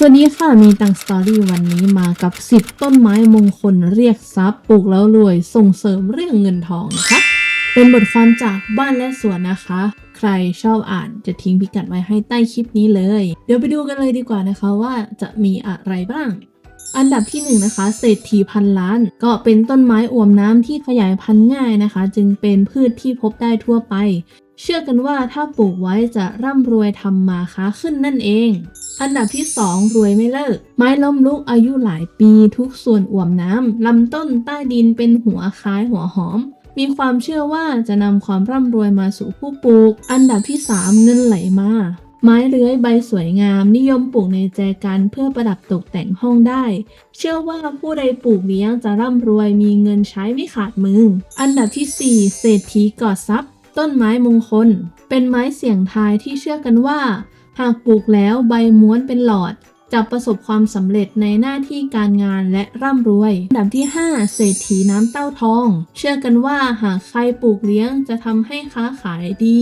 สวัสดีค่ะมีตังสตอรี่วันนี้มากับ 10 ต้นไม้มงคลเรียกทรัพย์ปลูกแล้วรวยส่งเสริมเรื่องเงินทองนะคะเป็นบทความจากบ้านและสวนนะคะ ใครชอบอ่านจะทิ้งพิกัดไว้ให้ใต้คลิปนี้เลย เดี๋ยวไปดูกันเลยดีกว่านะคะว่าจะมีอะไรบ้าง อันดับที่1นงนะคะเศรษฐีพันล้าน ก็เป็นต้นไม้อวมน้ำที่ขยายพันธุ์ง่ายนะคะ จึงเป็นพืชที่พบได้ทั่วไป เชื่อกันว่าถ้าปลูกไว้จะร่ำรวยทำมาค้าขึ้นนั่นเอง อันดับที่ 2 รวยไม่เลิก ไม้ล้มลุกอายุหลายปีทุกส่วนอ่วมน้ำ ลำต้นใต้ดินเป็นหัวคล้ายหัวหอม มีความเชื่อว่าจะนำความร่ำรวยมาสู่ผู้ปลูก อันดับที่ 3 เงินไหลมา ไม้เลื้อยใบสวยงาม นิยมปลูกในแจกันเพื่อประดับตกแต่งห้องได้ เชื่อว่าผู้ใดปลูกเลี้ยงจะร่ำรวยมีเงินใช้ไม่ขาดมือ อันดับที่ 4 เศรษฐีกอดทรัพย์ ต้นไม้มงคล เป็นไม้เสี่ยงทายที่เชื่อกันว่า หากปลูกแล้วใบม้วนเป็นหลอดจะประสบความสำเร็จในหน้าที่การงานและร่ำรวย อันดับที่ 5 เศรษฐีน้ำเต้าทอง เชื่อกันว่าหากใครปลูกเลี้ยงจะทำให้ค้าขายดี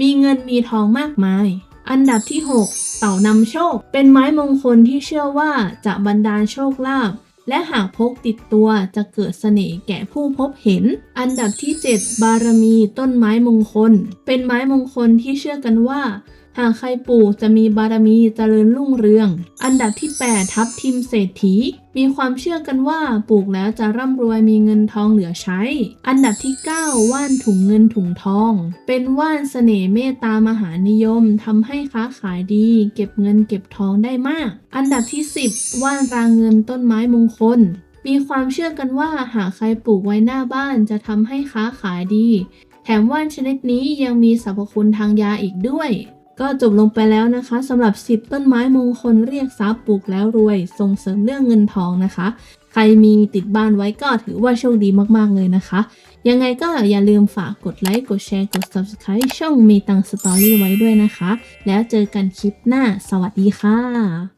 มีเงินมีทองมากมาย อันดับที่ 6 เต่านำโชค เป็นไม้มงคลที่เชื่อว่าจะบันดาลโชคลาภและหากพกติดตัวจะเกิดเสน่ห์แก่ผู้พบเห็น อันดับที่ 7 บารมีต้นไม้มงคล เป็นไม้มงคลที่เชื่อกันว่า หากใครปลูกจะมีบารมีเจริญรุ่งเรือง อันดับที่ 8 ทับทิมเศรษฐี มีความเชื่อกันว่าปลูกแล้วจะร่ำรวยมีเงินทองเหลือใช้ อันดับที่ 9 ว่านถุงเงินถุงทอง เป็นว่านเสน่ห์เมตตามหานิยมทำให้ค้าขายดี เก็บเงินเก็บทองได้มาก อันดับที่ 10 ว่านรางเงินต้นไม้มงคลมีความเชื่อกันว่าหากใครปลูกไว้หน้าบ้านจะทำให้ค้าขายดี แถมว่านชนิดนี้ยังมีสรรพคุณทางยาอีกด้วย ก็จบลงไปแล้วนะคะสำหรับ 10 ต้นไม้มงคลเรียกทรัพย์ปลูกแล้วรวย ส่งเสริมเรื่องเงินทองนะคะ ใครมีติดบ้านไว้ก็ถือว่าโชคดีมากๆเลยนะคะ ยังไงก็อย่าลืมฝากกดไลค์กดแชร์กด Subscribe ช่องมีตังสตอรี่ไว้ด้วยนะคะ แล้วเจอกันคลิปหน้า สวัสดีค่ะ